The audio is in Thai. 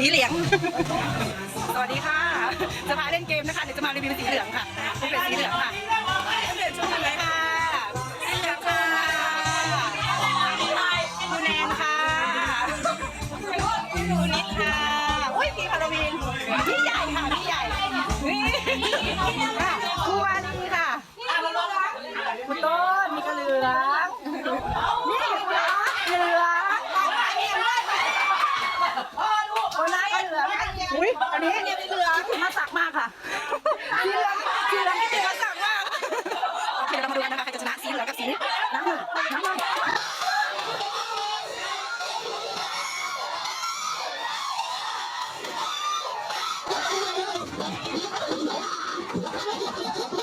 สีเหลือง สวัสดีค่ะจะมาเล่นเกมนะคะเดี๋ยวจะมารีวิวสีเหลืองค่ะนี่เป็นสีเหลืองค่ะเปลี่ยนชุดกันเลยค่ะสีเหลืองค่ะคุณแนนค่ะคุณนิดค่ะ อุ้ยพี่ฮาโลวีนพี่ใหญ่ค่ะพี่ใหญ่นี่ค่ะครูวานีค่ะคุณต้นมีกระเหลืองนี่เหลืองเหลืองคนหน้าก็เหลื องอุ้ยอันนี้เหลืองมาสักมากค่ะสีเหลืองสีเหลืองที่มาสักมากโอเคเรามาดูกันนะคะใครจะชนะสีเหลืองกับสีน้ำเงินน้ำเงินเ